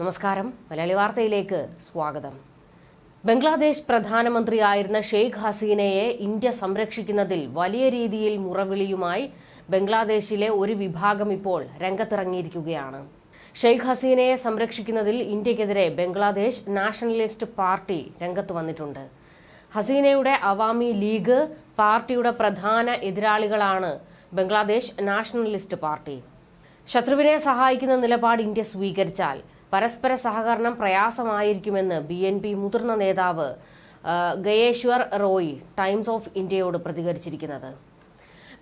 നമസ്കാരം. മലയാളി വാർത്തയിലേക്ക് സ്വാഗതം. ബംഗ്ലാദേശ് പ്രധാനമന്ത്രിയായിരുന്ന ഷെയ്ഖ് ഹസീനയെ ഇന്ത്യ സംരക്ഷിക്കുന്നതിൽ വലിയ രീതിയിൽ മുറവിളിയുമായി ബംഗ്ലാദേശിലെ ഒരു വിഭാഗം ഇപ്പോൾ രംഗത്തിറങ്ങിയിരിക്കുകയാണ്. ഷെയ്ഖ് ഹസീനയെ സംരക്ഷിക്കുന്നതിൽ ഇന്ത്യക്കെതിരെ ബംഗ്ലാദേശ് നാഷണലിസ്റ്റ് പാർട്ടി രംഗത്ത് വന്നിട്ടുണ്ട്. ഹസീനയുടെ അവാമി ലീഗ് പാർട്ടിയുടെ പ്രധാന എതിരാളികളാണ് ബംഗ്ലാദേശ് നാഷണലിസ്റ്റ് പാർട്ടി. ശത്രുവിനെ സഹായിക്കുന്ന നിലപാട് ഇന്ത്യ സ്വീകരിച്ചാൽ പരസ്പര സഹകരണം പ്രയാസമായിരിക്കുമെന്ന് ബി എൻ പി മുതിർന്ന നേതാവ് ഗയേശ്വർ റോയി ടൈംസ് ഓഫ് ഇന്ത്യയോട് പ്രതികരിച്ചിരിക്കുന്നത്.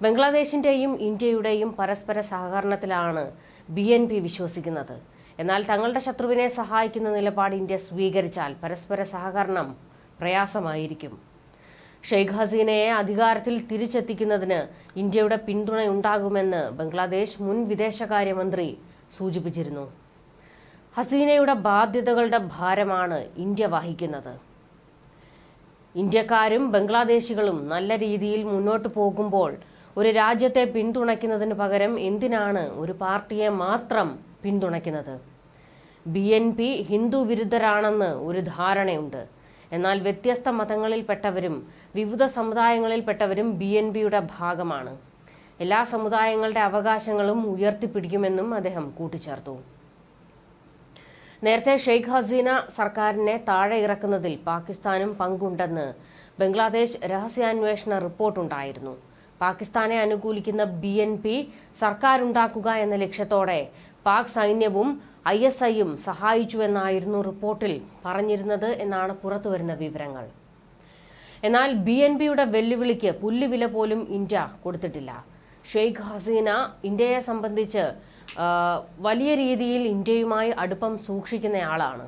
ബംഗ്ലാദേശിന്റെയും ഇന്ത്യയുടെയും പരസ്പര സഹകരണത്തിലാണ് ബി എൻ പി വിശ്വസിക്കുന്നത്. എന്നാൽ തങ്ങളുടെ ശത്രുവിനെ സഹായിക്കുന്ന നിലപാട് ഇന്ത്യ സ്വീകരിച്ചാൽ പരസ്പര സഹകരണം പ്രയാസമായിരിക്കും. ഷെയ്ഖ് ഹസീനയെ അധികാരത്തിൽ തിരിച്ചെത്തിക്കുന്നതിന് ഇന്ത്യയുടെ പിന്തുണയുണ്ടാകുമെന്ന് ബംഗ്ലാദേശ് മുൻ വിദേശകാര്യമന്ത്രി സൂചിപ്പിച്ചിരുന്നു. ഹസീനയുടെ ബാധ്യതകളുടെ ഭാരമാണ് ഇന്ത്യ വഹിക്കുന്നത്. ഇന്ത്യക്കാരും ബംഗ്ലാദേശികളും നല്ല രീതിയിൽ മുന്നോട്ട് പോകുമ്പോൾ ഒരു രാജ്യത്തെ പിന്തുണയ്ക്കുന്നതിന് പകരം എന്തിനാണ് ഒരു പാർട്ടിയെ മാത്രം പിന്തുണയ്ക്കുന്നത്? ബി എൻ പി ഹിന്ദു വിരുദ്ധരാണെന്ന് ഒരു ധാരണയുണ്ട്. എന്നാൽ വ്യത്യസ്ത മതങ്ങളിൽപ്പെട്ടവരും വിവിധ സമുദായങ്ങളിൽപ്പെട്ടവരും ബി എൻ പിയുടെ ഭാഗമാണ്. എല്ലാ സമുദായങ്ങളുടെ അവകാശങ്ങളും ഉയർത്തിപ്പിടിക്കുമെന്നും അദ്ദേഹം കൂട്ടിച്ചേർത്തു. നേരത്തെ ഷെയ്ഖ് ഹസീന സർക്കാരിനെ താഴെ ഇറക്കുന്നതിൽ പാകിസ്ഥാനും പങ്കുണ്ടെന്ന് ബംഗ്ലാദേശ് രഹസ്യാന്വേഷണ റിപ്പോർട്ടുണ്ടായിരുന്നു പാകിസ്ഥാനെ അനുകൂലിക്കുന്ന ബി എൻ പി സർക്കാരുണ്ടാക്കുക എന്ന ലക്ഷ്യത്തോടെ പാക് സൈന്യവും ഐ എസ് ഐയും സഹായിച്ചുവെന്നായിരുന്നു റിപ്പോർട്ടിൽ പറഞ്ഞിരുന്നത് എന്നാണ് പുറത്തുവരുന്ന വിവരങ്ങൾ. എന്നാൽ ബി എൻ പിയുടെ വെല്ലുവിളിക്ക് പുല്ലുവില പോലും ഇന്ത്യ കൊടുത്തിട്ടില്ല. ഷെയ്ഖ് ഹസീന ഇന്ത്യയെ സംബന്ധിച്ച് വലിയ രീതിയിൽ ഇന്ത്യയുമായി അടുപ്പം സൂക്ഷിക്കുന്നയാളാണ്.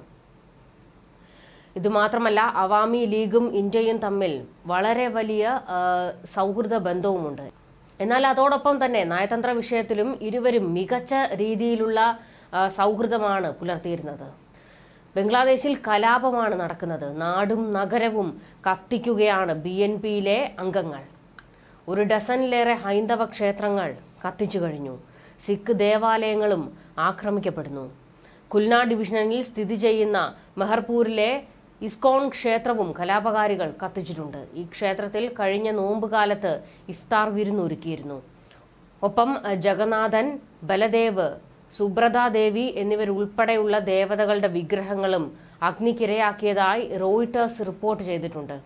ഇതുമാത്രമല്ല അവാമി ലീഗും ഇന്ത്യയും തമ്മിൽ വളരെ വലിയ സൗഹൃദ ബന്ധവുമുണ്ട്. എന്നാൽ അതോടൊപ്പം തന്നെ നയതന്ത്ര വിഷയത്തിലും ഇരുവരും മികച്ച രീതിയിലുള്ള സൗഹൃദമാണ് പുലർത്തിയിരുന്നത്. ബംഗ്ലാദേശിൽ കലാപമാണ് നടക്കുന്നത്. നാടും നഗരവും കത്തിക്കുകയാണ് ബി എൻ പിയിലെ അംഗങ്ങൾ. ഒരു ഡസനിലേറെ ഹൈന്ദവ ക്ഷേത്രങ്ങൾ കത്തിച്ചു കഴിഞ്ഞു. സിഖ് ദേവാലയങ്ങളും ആക്രമിക്കപ്പെടുന്നു. കുൽന ഡിവിഷനിൽ സ്ഥിതി ചെയ്യുന്ന മെഹർപൂരിലെ ഇസ്കോൺ ക്ഷേത്രവും കലാപകാരികൾ കത്തിച്ചിട്ടുണ്ട്. ഈ ക്ഷേത്രത്തിൽ കഴിഞ്ഞ നോമ്പുകാലത്ത് ഇഫ്താർ വിരുന്നൊരുക്കിയിരുന്നു. ഒപ്പം ജഗന്നാഥൻ ബലദേവ് സുബ്രതാദേവി എന്നിവരുൾപ്പെടെയുള്ള ദേവതകളുടെ വിഗ്രഹങ്ങളും അഗ്നിക്കിരയാക്കിയതായി റോയിട്ടേഴ്സ് റിപ്പോർട്ട് ചെയ്തിട്ടുണ്ട്.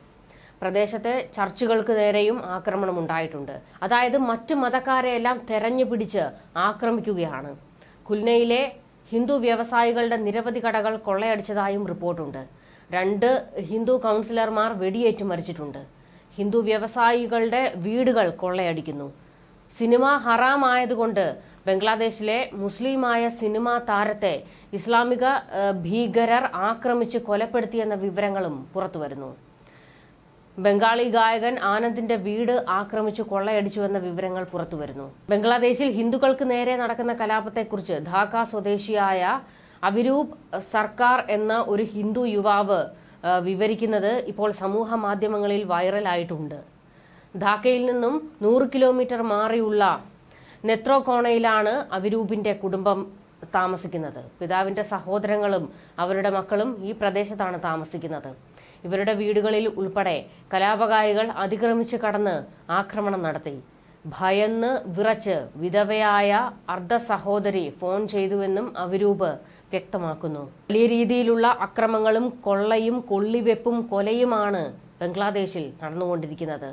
പ്രദേശത്തെ ചർച്ചുകൾക്ക് നേരെയും ആക്രമണം ഉണ്ടായിട്ടുണ്ട്. അതായത് മറ്റു മതക്കാരെയെല്ലാം തെരഞ്ഞു പിടിച്ച് ആക്രമിക്കുകയാണ്. കുൽനയിലെ ഹിന്ദു വ്യവസായികളുടെ നിരവധി കടകൾ കൊള്ളയടിച്ചതായും റിപ്പോർട്ടുണ്ട്. രണ്ട് ഹിന്ദു കൗൺസിലർമാർ വെടിയേറ്റ് മരിച്ചിട്ടുണ്ട്. ഹിന്ദു വ്യവസായികളുടെ വീടുകൾ കൊള്ളയടിക്കുന്നു. സിനിമ ഹറാമായതുകൊണ്ട് ബംഗ്ലാദേശിലെ മുസ്ലിമായ സിനിമാ താരത്തെ ഇസ്ലാമിക ഭീകരർ ആക്രമിച്ച് കൊലപ്പെടുത്തിയെന്ന വിവരങ്ങളും പുറത്തുവരുന്നു. ബംഗാളി ഗായകൻ ആനന്ദിന്റെ വീട് ആക്രമിച്ചു കൊള്ളയടിച്ചുവെന്ന വിവരങ്ങൾ പുറത്തുവരുന്നു. ബംഗ്ലാദേശിൽ ഹിന്ദുക്കൾക്ക് നേരെ നടക്കുന്ന കലാപത്തെക്കുറിച്ച് ധാക്ക സ്വദേശിയായ അവിരൂപ് സർക്കാർ എന്ന ഒരു ഹിന്ദു യുവാവ് വിവരിക്കുന്നത് ഇപ്പോൾ സമൂഹ മാധ്യമങ്ങളിൽ വൈറലായിട്ടുണ്ട്. ധാക്കയിൽ നിന്നും നൂറ് കിലോമീറ്റർ മാറിയുള്ള നെത്രോകോണയിലാണ് അവിരൂപിന്റെ കുടുംബം താമസിക്കുന്നത്. പിതാവിന്റെ സഹോദരങ്ങളും അവരുടെ മക്കളും ഈ പ്രദേശത്താണ് താമസിക്കുന്നത്. ഇവരുടെ വീടുകളിൽ ഉൾപ്പെടെ കലാപകാരികൾ അതിക്രമിച്ച് കടന്ന് ആക്രമണം നടത്തി. ഭയന്ന് വിറച്ച് വിധവയായ അർദ്ധ സഹോദരി ഫോൺ ചെയ്തുവെന്നും അവിരൂപ് വ്യക്തമാക്കുന്നു. വലിയ രീതിയിലുള്ള അക്രമങ്ങളും കൊള്ളയും കൊള്ളിവെപ്പും കൊലയുമാണ് ബംഗ്ലാദേശിൽ നടന്നുകൊണ്ടിരിക്കുന്നത്.